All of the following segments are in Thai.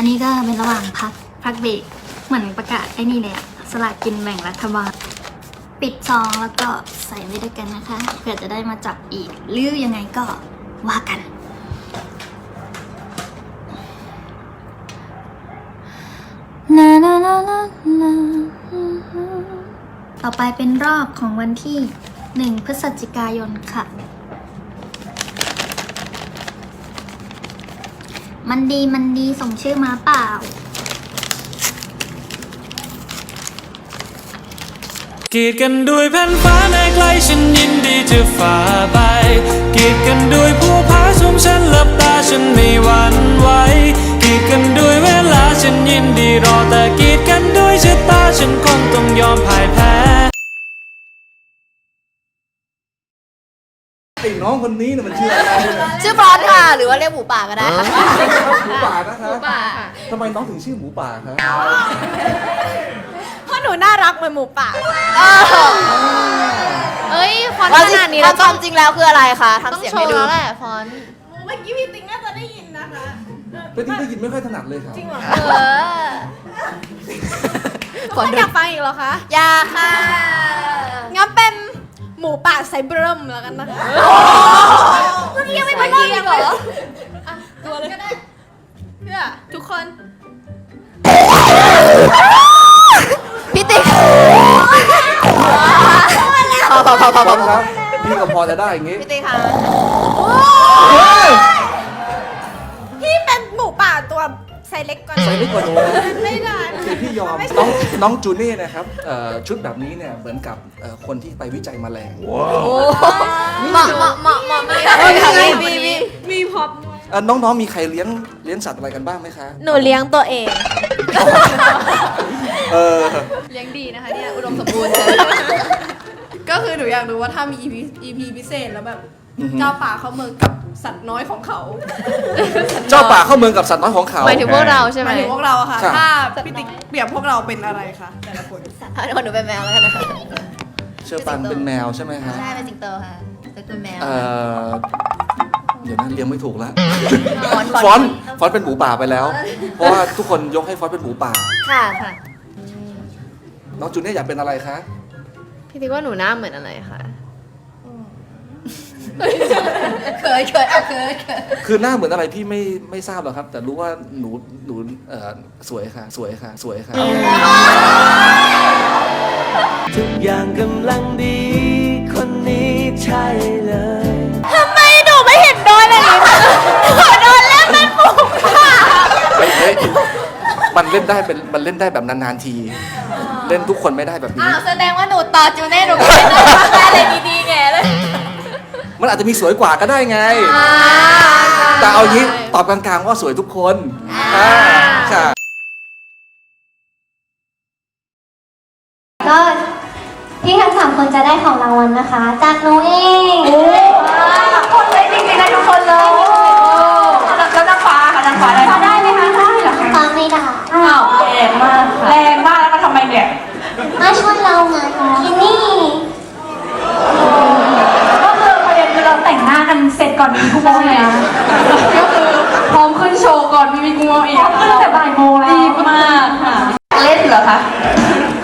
อันนี้ก็เป็นระหว่างพักพักเบรกเหมือนประกาศไอ้นี่เลยอะสลากกินแบ่งรัฐบาล ปิดซองแล้วก็ใส่ไว้ด้วยกันนะคะ เผื่อจะได้มาจับอีก หรือยังไงก็ว่ากันลาลาลาลาลาต่อไปเป็นรอบของวันที่ 1 พฤศจิกายนค่ะ มันดีมันดีส่งชื่อมาเปล่า กีดกันด้วยแผ่นฟ้าในไกลฉันยินดีจะฝ่าไป กีดกันด้วยผู้พาสมฉันหลับตาฉันไม่หวั่นไหว กีดกันด้วยเวลาฉันยินดีรอแต่กีดกันด้วยชะตาฉันคงต้องยอมพ่ายแพ้ ไอ้น้องคนนี้เนี่ยมันชื่ออะไรเนี่ยชื่อฟรอนต์ค่ะ หรือว่าเรียกหมูป่าก็ได้ค่ะหมูป่านะคะทำไมน้องถึงชื่อหมูป่าคะเพราะหนูน่ารักเหมือนหมูป่า เอ้ยฟอนต์ว่าขนาดนี้แล้แล้ววคต้วาองมจริงแล้วคืออะไรคะต้องทำเสียงโชให้ว์ดูแล้วแหละฟอนต์เมื่อกี้พี่ติ๊กน่าจะได้ยินนะคะเป็นที่ได้ยินไม่ค่อยถนัดเลยครับเออคนอยากฟังอีกเหรอคะ อยากค่ะงั้นเป็น หมูป่าไซเบรมแล้วกันนะคะเมื่อกี้ยังไม่ไปกินเหรออะตัวเลยก็ได้เพื่อทุกคน พี่ติ๊กพอพอพอพอพร้อมครับพี่ก็พอจะได้อย่างงี้ พี่ติ๊กค่ะพี่ ไซส์เล็กกว่าใส่ไม่กว่าหนูนะไม่ได้โอเคพี่ยอมน้องน้องจูเน่นะครับเอ่อชุดแบบนี้เนี่ยเหมือนกับเอ่อคนที่ไปวิจัยแมลงเหมาะเหมาะเหมาะเหมาะมากเลยมีมี มีพร็อพเอ่อน้องๆมีใครเลี้ยงเลี้ยงสัตว์อะไรกันบ้างไหมคะหนูเลี้ยงตัวเอง เออเลี้ยงดีนะคะเนี่ยอุดมสมบูรณ์ ก็คือหนูอยากรู้ว่าถ้ามี EP EP พิเศษแล้วแบบอือฮึ เจ้าป่าเขาเมืองกับสัตว์น้อยของเขาเจ้าป่าเข้าเมืองกับสัตว์น้อยของเขา หมายถึงพวกเราใช่หไหมมายถึงพวกเราอะค่ะครับถ้าพี่ติ๊กเปรียบพวกเราเป็นอะไรคะแต่ละคนให้คนหนูเป็นแมวแล้วกันนะคะเชอร์ปันเป็นแมวใช่ไหมคะใช่เป็นสิงโตค่ะเป็นแมวเอ่อเดี๋ยวนั้นเลี้ยงไม่ถูกแล้วฟอนต์ฟอนต์ฟอนต์เป็นหมูป่าไปแล้ว เพราะว่าทุกคนยกให้ฟอนต์เป็นหมูป่า ค่ะค่ะน้องจูเน่อยากเป็นอะไรคะ พี่ติ๊กว่าหนูหน้าเหมือนอะไรคะ เคยเคยเอาเคยเคยคือหน้าเหมือนอะไรพี่ไม่ไม่ทราบหรอกครับ แต่รู้ว่าหนูหนูเอ่อสวยค่ะ สวยค่ะ สวยค่ะ ทุกอย่างกำลังดี คนนี้ใช่เลย ทำไมหนูไม่เห็นโดนเลยหนูโดนเล่นเป็นหมูป่าเฮ้ยเฮ้ยมันเล่นได้เป็นมันเล่นได้แบบนานๆที เล่นทุกคนไม่ได้แบบนี้ อ้าวแสดงว่าหนูต่อจูเน่หนูก็ไม่ได้ได้อะไรดีๆไงเลย มันอาจจะมีสวยกว่าก็ได้ไง แต่เอางี้ตอบกลางๆว่าสวยทุกคนอ่าค่ะ ก็พี่ทั้งสามคนจะได้ของรางวัลนะคะ จากหนูเองคนเลยจริงๆนะทุกคนเลยแล้วนางฟ้าค่ะนางฟ้าได้ได้ไหมคะได้เหรอคะฟ้าไม่ได้อ้าวแรงมากแรงมากแล้วมาทำไมเนี่ยมาช่วยเราไงที่นี่ ก็คือประเด็นคือเราแต่งหน้ากันเสร็ จก่อนมีกูโมงเลยนะก็คือพร้อมขึ้นโชว์ก่อนมีมีกูโมงอีกพร้อมขึ้นตั้งแต่บ่ายโมงแล้วรีบมากค่ะ เล่นเหรอคะ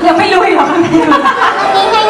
ยังไม่รู้อีกเหรอคะไม่รู้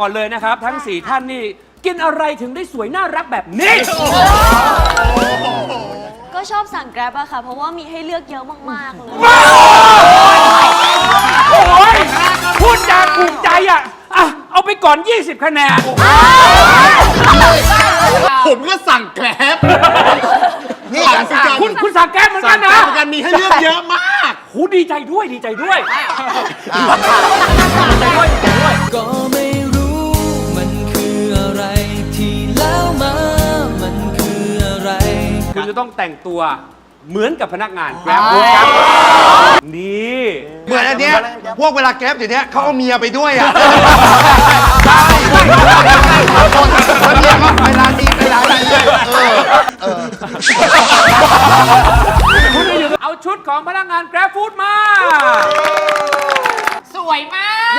กับทีมแรกก่อนเลยนะครับ ทั้ง 4 ท่านนี่ กินอะไรถึงได้สวยน่ารักแบบนี้ ก็ชอบสั่งแกร็บอะค่ะ เพราะว่ามีให้เลือกเยอะมาก ๆ เลย โอ้ยพูดจาถูกใจอะอะ เอาไปก่อน 20 คะแนนสั่งแกร็บนี่สั่งสิกันคุณคุณสั่งแก๊ปเหมือนสั่กังนแกนะร็บเหมือนกันมีให้เลือกเยอะมาก หูดีใจด้วยดีใจด้วย ก็ไม่ จะต้องแต่งตัวเหมือนกับพนักงานแกร็บครับนี่เหมือนอันเนี้ยพวกเวลาแกร็บเดี๋ยวนี้เขาเอาเมียไปด้วยอะแล้วเมียก็ไปร้านนี้ไปร้านนี้เออเออคุณจะอยู่เอาชุดของพนักงานแกร็บฟู้ดมา สวยมาก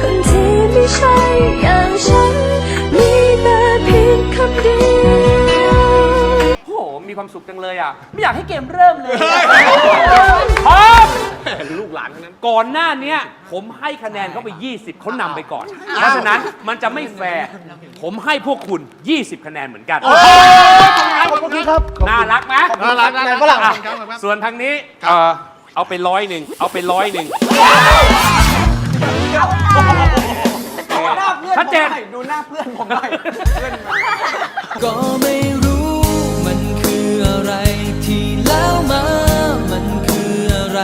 คนที่ไม่ใช่อย่างฉัน ความสุขจังเลยอะ ไม่อยากให้เกมเริ่มเลยพร้อมลูกหลานทั้งนั้น ก่อนหน้าเนี้ยผมให้คะแนนเขาไป 20 เขานำไปก่อน เพราะฉะนั้นมันจะไม่แฟร์ ผมให้พวกคุณ 20 คะแนนเหมือนกันน่ารักไหมน่ารักน่ารักฝรั่ง อะส่วนทางนี้เอ่อเอาไปร้อยหนึ่ง เอาไปร้อยหนึ่งชัดเจนก็ไม่รู้มัน มามันคืออะไร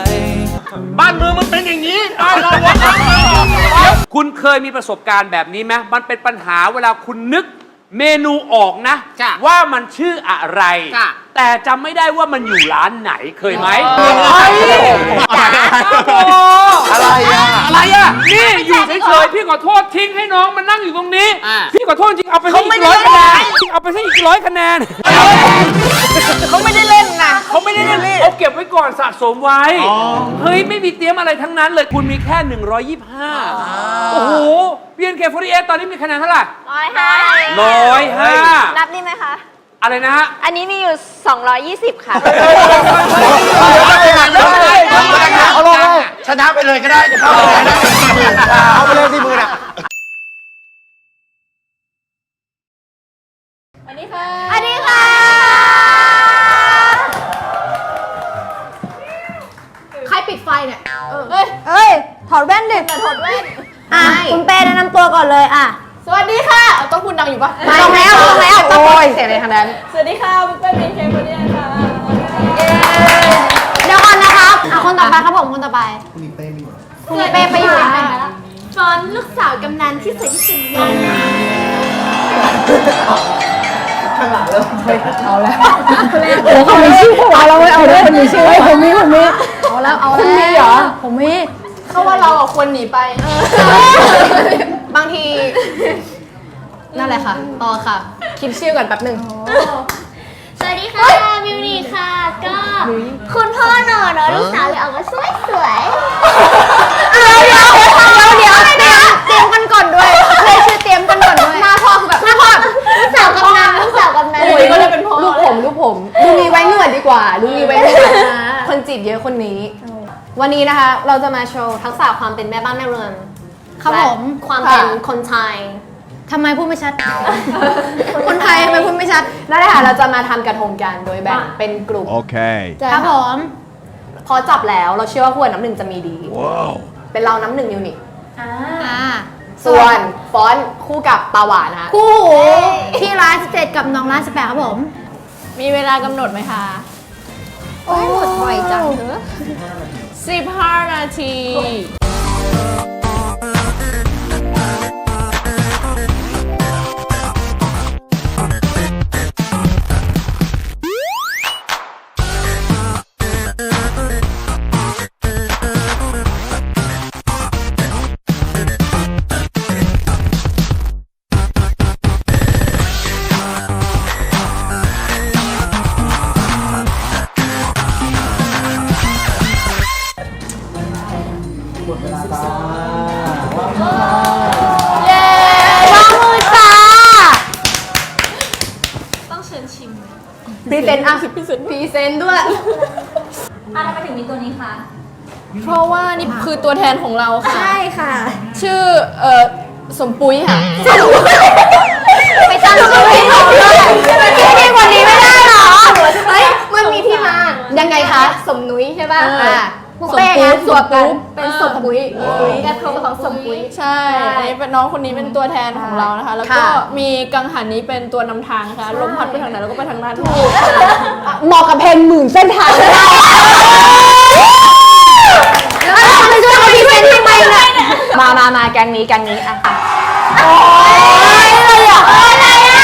บ้านเมืองมันเป็นอย่างนี้ได้เราวะคุณเคยมีประสบการณ์แบบนี้ไหมมันเป็นปัญหาเวลาคุณนึกเมนูออกนะ ว่ามันชื่ออะไรแต่จำไม่ได้ว่ามันอยู่ร้านไหนเคยไหมอะไรอะ อะไรอะ นี่อยู่เฉยๆพี่ขอโทษทิ้งให้น้องมันนั่งอยู่ตรงนี้ พี่ขอโทษจริงเอาไปให้อีกร้อยคะแนนเอาไปให้อีกร้อยคะแนนเขาไม่ได้เล่นนะเขาไม่ได้เล่นเอาเก็บไว้ก่อนสะสมไว้เฮ้ยไม่มีเตรียมอะไรทั้งนั้นเลยคุณมีแค่ 125 โอ้โห BNK48 ตอนนี้มีคะแนนเท่าไหร่ร้อยห้าร้อยห้านับนี่ไหมคะ อะไรนะฮะอันนี้มีอยู่ 220 ค่ะ เอาลงเลยชนะไปเลยก็ได้จะเข้าไปเลยนะเอาไปเลยที่มือน่ะอันนี้ค่ะ อันนี้ค่ะ ใครปิดไฟเนี่ย เอ้ย เอ้ย ถอดแว่นดิแต่ถอดแว่น อะ คุณเป้แนะนำตัวก่อนเลยอะ สวัสดีค่ะเอาต้องพูดดังอยู่ปะไม่ต้องแล้วต้องแล้วโอ้ยเสียงเลยทางนั้นสวัสดีค่ะบุ๊กเป้เป็นเคคนนี้ค่ะเดี๋ยวก่อนนะครับอะคนต่อไปครับผมคนต่อไปคุณอีเป้มีคุณอีเป้ไปอยู่ไหนฟอนลูกสาวกำนันที่สวยที่สุดในโอ้เขามีชื่อเอาแล้วเว้ยเอาแล้วคนมีชื่อไว้ผมมีผมมีเอาแล้วเอาคุณมีเหรอผมมีเขาว่าเราอะควรหนีไปบางที นั่นแหละค่ะ ต่อค่ะ คิดชื่อก่อนแป๊บหนึ่ง สวัสดีค่ะมิวนิค่ะ ก็คุณพ่อหนอเนาะลูกสาวเลยออกมาสวยสวยเดี๋ยวเดี๋ยวเดี๋ยวเดี๋ยวเตรียมกันก่อนด้วยเลยชื่อเตรียมกันก่อนด้วยหน้าพ่อคือแบบหน้าพ่อลูกสาวกำนันลูกสาวกำนันโอ้ยก็เลยเป็นพ่อลูกผมลูกผมลุงนี้ไว้หนวดดีกว่าลุงนี้ไว้หนวดคนจีบเยอะคนนี้ วันนี้นะคะ เราจะมาโชว์ทักษะความเป็นแม่บ้านแม่เรือน ครับผม และความเป็นคนไทย ทำไมพูดไม่ชัด คนไทยทำไมพูดไม่ชัด นั่นแหละค่ะเราจะมาทำกระทงกันโดยแบ่งเป็นกลุ่ม Okay. ครับผม พอจับแล้วเราเชื่อว่าขวดน้ำหนึ่งจะมีดีเป็นเราน้ำหนึ่งยูนิตอ่าส่วนฟอนต์คู่กับปลาหวานนะคะคู่หูที่ร้านสเตจกับน้องร้านสแปดครับผม มีเวลากำหนดไหมคะ โอ้หมดบ่อยจังเถอะ15 นาที อะทำไมถึงมีตัวนี้คะ เพราะว่านี่คือตัวแทนของเราค่ะ ใช่ค่ะ ชื่อเอ่อสมปุ้ยค่ะ ไปตั้งชื่อให้เขาด้วยชื่อดีกว่านี้ไม่ได้หรอ เฮ้ย มันมีที่มา ยังไงคะ สมนุ้ยใช่ป่ะอ่า บุฟเป้งั้นสวปุ๊บไปเป็นสมปุยกระทงของสมปุยใช่อันนี้เป็นน้องคนนี้เป็นตัวแทนของเรานะคะ แล้วก็ค่ะมีกังหันนี้เป็นตัวนำทางนะคะลมพัดไปทางไหนเราก็ไปทางนั้นเหมาะกับเพลงหมื่นเส้นทางเลยแล้วทำไมช่วยพี่เป็นทำไมเนี่ยมามามาแกงนี้แกงนี้อะโอ้ยอะไรอะอะไรอะ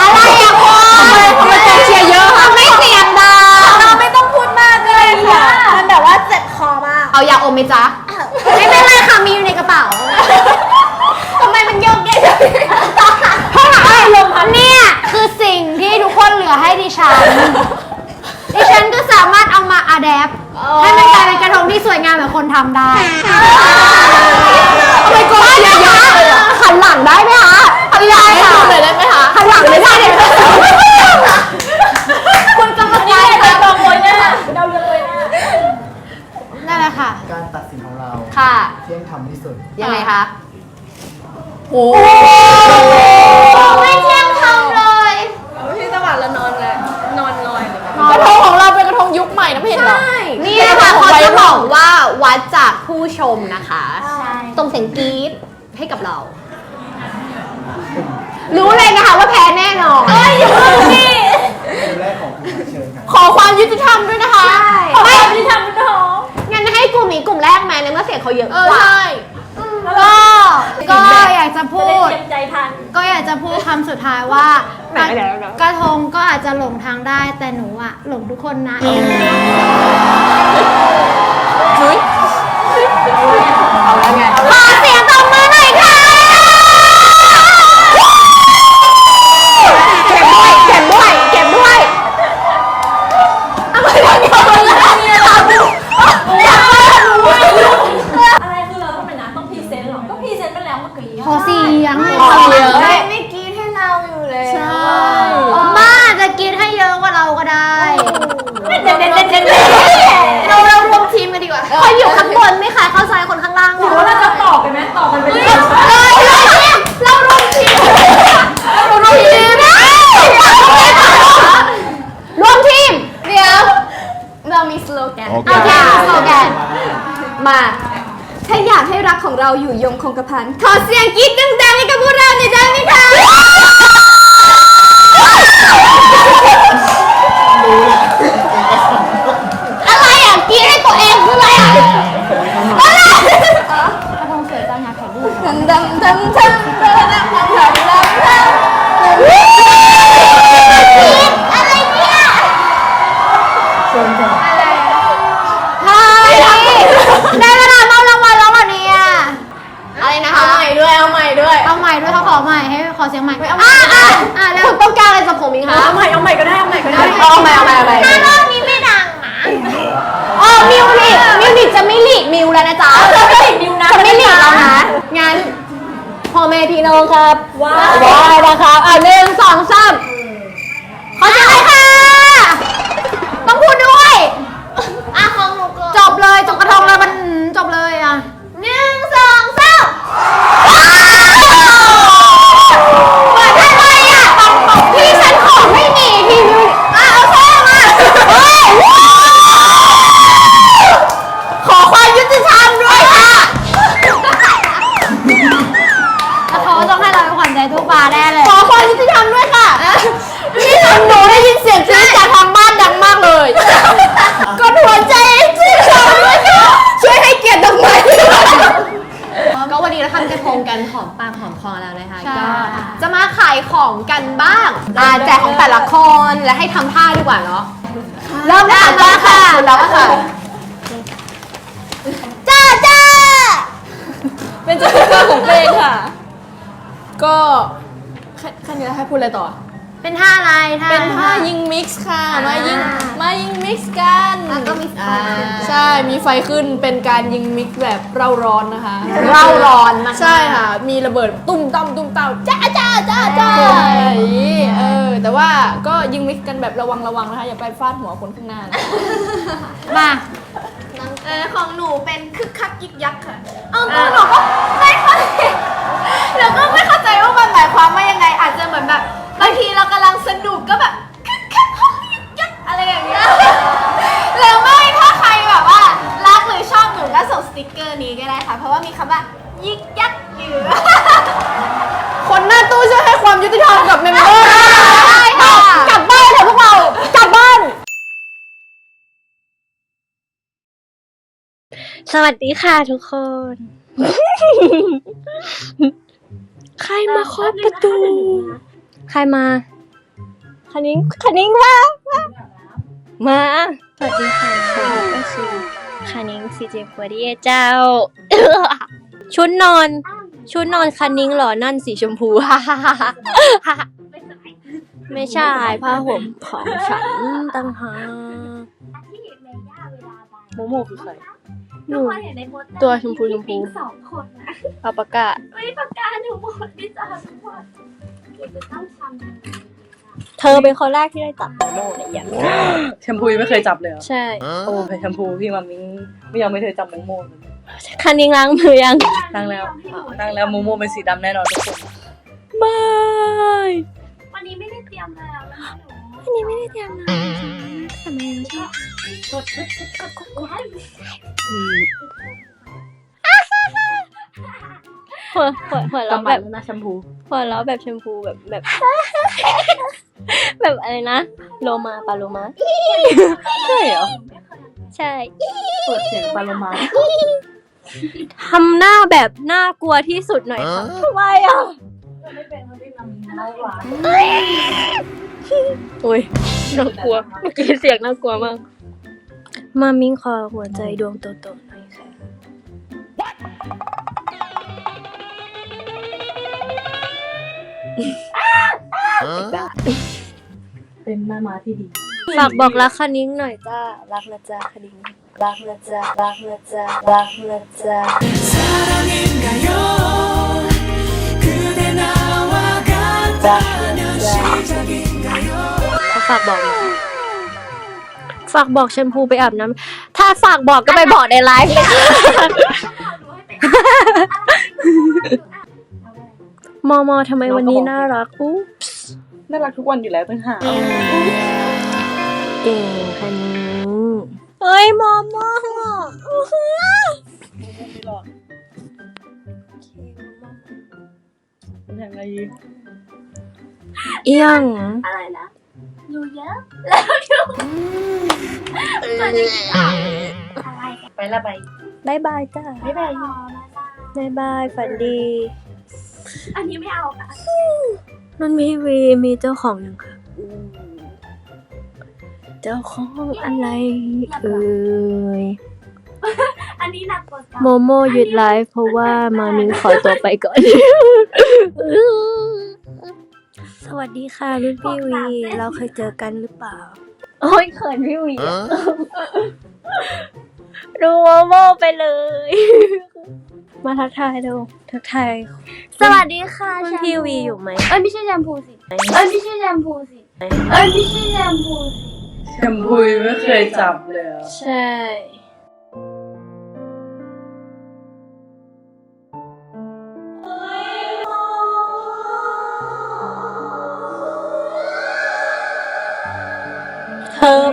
อะไรอะพ่อทำไมทำไมแกงเชียร์เยอะคะไม่เสียงดังเราไม่ต้องพูดมากเลยค่ะมันแบบว่าเจ็บคอมากเอายาอมไหมจ๊ะไม่เป็นไรค่ะมีอยู่ในกระเป๋าทำไมมันโยกเยกเพราะว่าลมพัดเนี่ยคือสิ่งที่ทุกคนเหลือให้ดิฉัน ดิฉันก็สามารถเอามาอะแดปให้มันกลายเป็นกระทงที่สวยงามแบบคนทำได้ทำไมกลัวเยอะๆหันหลังได้ไหมคะหันหลังค่ะเลยได้ไหมคะหันหลังไม่ได้เลยคุณกำลังใจค่ะกองโวยหน้าเราเลือกโวยหน้านั่นแหละค่ะ การตัดสินของเราค่ะ เที่ยงธรรมที่สุด ยังไงคะ โอ้ไม่เที่ยงธรรมเลยพี่สวัสดิ์แล้วนอนเลยนอนลอยเลย กระทงของเราเป็นกระทงยุคใหม่นะไม่เห็นเหรอ นี่นะคะเขาจะบอกว่าวัดจากผู้ชมนะคะตรงเสียงกรี๊ดให้กับเรา รู้เลยนะคะว่าแพ้แน่นอนเอ้ยอย่าเพิ่งสิคนแรกของคุณเชิญครับ ขอความยุติธรรมด้วยนะคะขอความยุติธรรมด้วยงั้ นให้กลุ่มนี้กลุ่มแรกไหมในเมื่อเสียงเขาเยอะเอกอว่าใช่ก็ก็อยากจะพูดก็อยากจะพูดคำสุดท้ายว่าไหนไหนไหนกระทงก็อาจจะหลงทางได้แต่หนูอะหลงทุกคนนะ เอาแล้วไง ขอเสียงตบมือหน่อยค่ะ เก็บด้วยเก็บด้วยเก็บด้วยอะไรกันเนี่ย ขอเสียง ขอเสียง ไม่กรีดให้เราอยู่เลยใช่บ้าจะกรีดให้เยอะกว่าเราก็ได้ เด็ดเด็ดเด็ดเด็ด เราเรารวมทีมกันดีกว่า คนอยู่ข้างบนไม่ค่ะเข้าซ้ายคนข้างล่างหรือว่าเราจะตอบไปไหมตอบกันไปเลย เรารวมทีมเรารวมทีม รวมทีม เดี๋ยวเรามีสโลแกน โอเคสโลแกนมา ถ้าอยากให้รักข องเราอยู่ยงคงกระพันขอเสียงกรี๊ดดังๆให้กับพวกเราหน่อยได้ไหมคะอะไรอะกรี๊ดให้ตัวเองคืออะไรอะอะไรกระทงสวยจังอยากถ่ายรูปดังดังดังดังดังดังดังดังดังอะไรเนี่ยเชิญค่ะเฮ้ยได้เวลามอบรางวัลแล้วเหรอเนี่ยอะไรนะคะ เอาใหม่ด้วยเอาใหม่ด้วย เอาให ม่ด้วยเขาขอใหม่ให้ขอเสียงใหม่อะอะอะแล้วคุณต้องการอะไรจากผมอีกคะเอาใหม่เอาใหม่ก็ได้เอาใหม่ก็ได้เอาใหม่เอาใหม่เอาใหม่ถ้ารอบนี้ไม่ดังนะอ๋อมิวนิกมิวนิกจะไม่หลีกมิวแล้วนะจ๊ะจะไม่หลีกมิวนะจะไม่หลีกแล้วนะงั้นพ่อแม่พี่น้องครับว้าวว้าวนะครับอะหนึ่งสองสามขอเสียงหน่อยค่ะ ต้องพูดด้วยอะของหนูก่อนจบเลยจบกระทงเลยมันจบเลยอะ จ้าจ้าเป็นจุดเริ่มของเพลงค่ะ ก็แค่แค่นี้แล้วให้พูดอะไรต่อ เป็นท่าอะไรท่าเป็นท่ายิงมิกซ์ค่ะมายิงมายิงมิกซ์กันแล้วก็มีไฟใช่มีไฟขึ้นเป็นการยิงมิกซ์แบบเร่าร้อนนะคะเร่าร้อนมากใช่ค่ะ มีระเบิดตุ้มตั้มตุ้มเต้าจ้าจ้าจ้าจ้าอย่างนี้เออแต่ว่าก็ยิงมิกซ์กันแบบระวังระวังนะคะอย่าไปฟาดหัวคนข้างหน้านะ มาเออของหนูเป็นคึกคักยิกยักค่ะ เอาตัวหนูก็ไม่เข้าใจหนูก็ไม่เข้าใจว่ามันหมายความว่ายังไง อาจจะเหมือนแบบบางทีเรากำลังสนุกก็แบบคึกคักฮอกยิกยักอะไรอย่างเงี้ยหรือไม่ถ้าใครแบบว่ารักหรือชอบหนูก็ส่งสติกเก ยุติธรรมกับเมมเบอร์ใช่ค่ะกลับบ้านเถอะพวกเรา กลับบ้าน สวัสดีค่ะทุกคน ใครมาเคาะประตู ใครมาคันนิ้งคันนิ้งมามา สวัสดีค่ะก็คือคันนิ้งซีเจฟวดีเจ้า ชุดนอน ชุดนอนคันนิ้งเหรอ นั่นสีชมพู ไม่ใช่ผ้าห่มของฉันตั้งหากโมโมคือใคร หนูตัวชมพูชมพู สองคนนะอัลปากาไม่ประกาศทั้งหมดพี่จ๋าทั้งหมดเราจะต้องทำยังไงเธอเป็นคนแรกที่ได้จับโมโมในอย่างแชมพูยังไม่เคยจับเลยเหรอใช่ โอ้แชมพูพี่มามิงไม่ยอมไม่เคยจับโมโม่เลยคันนิ้งล้างมือยังตั้งแล้วตั้งแล้วโมโม่เป็นสีดำแน่นอนทุกคนไม่วันนี้ไม่ได้เตรียมแล้วนะคะหนู อันนี้ไม่ได้เตรียมนะทำไมเราชอบหัวหัวหัวเราะแบบนะแชมพูหัวเราะแบบแชมพูแบบแบบ แบบอะไรนะโลมาปลาโลมาใช่เหรอใช่เปิดเสียงปลาโลมาทำหน้าแบบน่ากลัวที่สุดหน่อยค่ะทำไมอะ โอ้ยน่ากลัวเมื่อกี้เสียงน่ากลัวมาก มามิงขอหัวใจดวงโตๆหน่อยค่ะเป็นแม่ม้าที่ดี ฝากบอกรักคณิ้งหน่อยจ้า รักนะจ้าคณิ้งรักนะจ้ารักนะจ้ารักนะจ้ารักนะจ้าเขา ฝากบอกหน่อยฝากบอกแชมพูไปอาบน้ำถ้าฝากบอกก็ไปบอกในไลฟ์เลยค่ะมอมอทำไมวันนี้น่ารักอุ๊บน่ารักทุกวันอยู่แล้วตั้งหากเก่งคันนี้เฮ้ยมอมอไม่หรอกเป็นยังไงเอียงอะไรนะ ดูเยอะแล้วดูมันจะอะไรกันไปละไปบายบายจ้าไม่เป็นไรนะจ๊ะบายบายฝันดี อันนี้ไม่เอาค่ะนุ่นพี่วีมีเจ้าของยังคะเจ้าของอะไรเอ่ย อันนี้หนักกว่าโมโมหยุดไลฟ์เพราะว่ามามิงขอตัวไปก่อน สวัสดีค่ะรุ่นพี่วี เราเคยเจอกันหรือเปล่า โอ้ยเขินพี่วีอะดูโมโมไปเลย มาทักทายดูทักทายสวัสดีค่ะรุ่นพี่วีอยู่ไหมเอ้ยไม่ใช่แชมพูสิเอ้ยไม่ใช่แชมพูสิเอ้ยไม่ใช่แชมพูสิแชมพูยังไม่เคยจับเลยเหรอใช่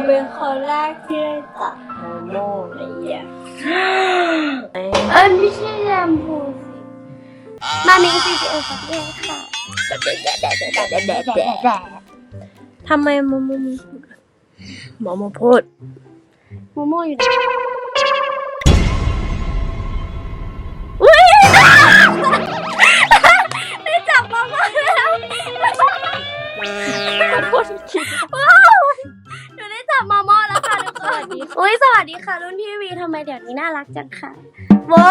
เธอเป็นคนแรกที่ได้จับโมโม่ในอย่างเอ้ยไม่ใช่แชมพูสิมามิงซีซีเอลครับเองค่ะทำไมโมโมมีหมอโมพูดโมโมอยู่ไหนอุ๊ยได้จับโมโมแล้ว คนคิดว้าวหนูได้ จับมอมอแล้วค่ะทุกคนอุ้ยสวัสดีค่ะ รุ่นพี่วีทำไมเดี๋ยวนี้น่ารักจังค่ะโว้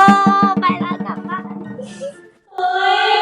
ไปแล้วกลับบ้านเฮ้ย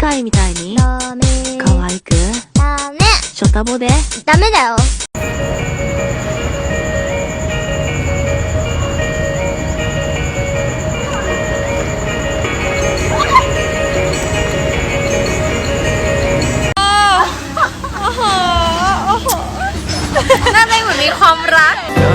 械みたいにダメ可愛くダメショタボでダメだよน่าจะเหมือนมีความรัก